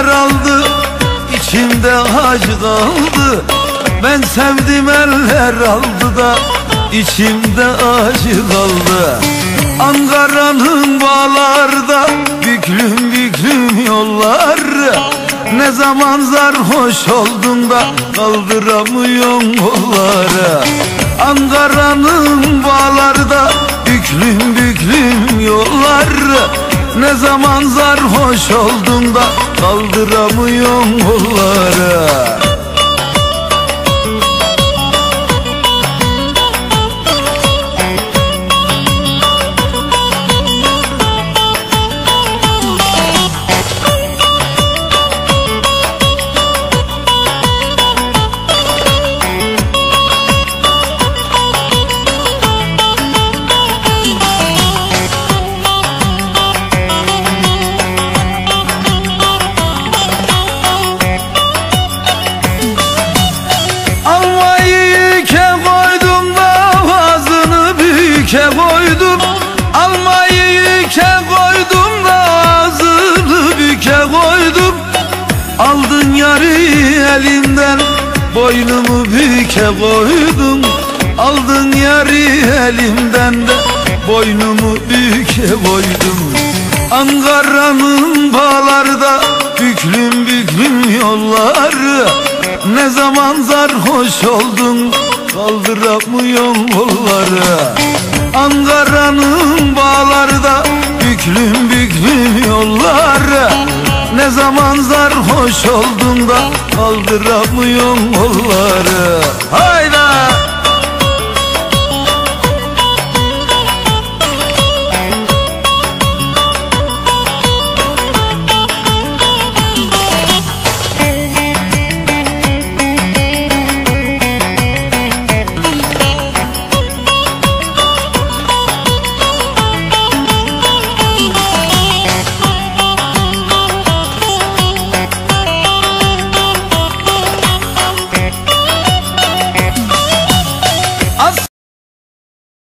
Eller aldı içimde acı kaldı. Ben sevdim eller aldı da içimde acı kaldı. Ankara'nın bağlarda büklüm büklüm yollar Ne zaman sarhoş oldun da kaldıramıyorsun kolları. Ankara'nın bağlarda büklüm Ne zaman sarhoş oldun da kaldıramıyorsun kolları elimden boynumu büke koydum. Aldın yarı elimden de boynumu büke koydum. Ankara'nın bağlarda büklüm büklüm yolları. Ne zaman sarhoş oldun kaldıramıyorsun kolları. Ankara'nın bağlarda büklüm büklüm yolları Ne zaman sarhoş oldun da kaldıramıyorsun kolları Hayda!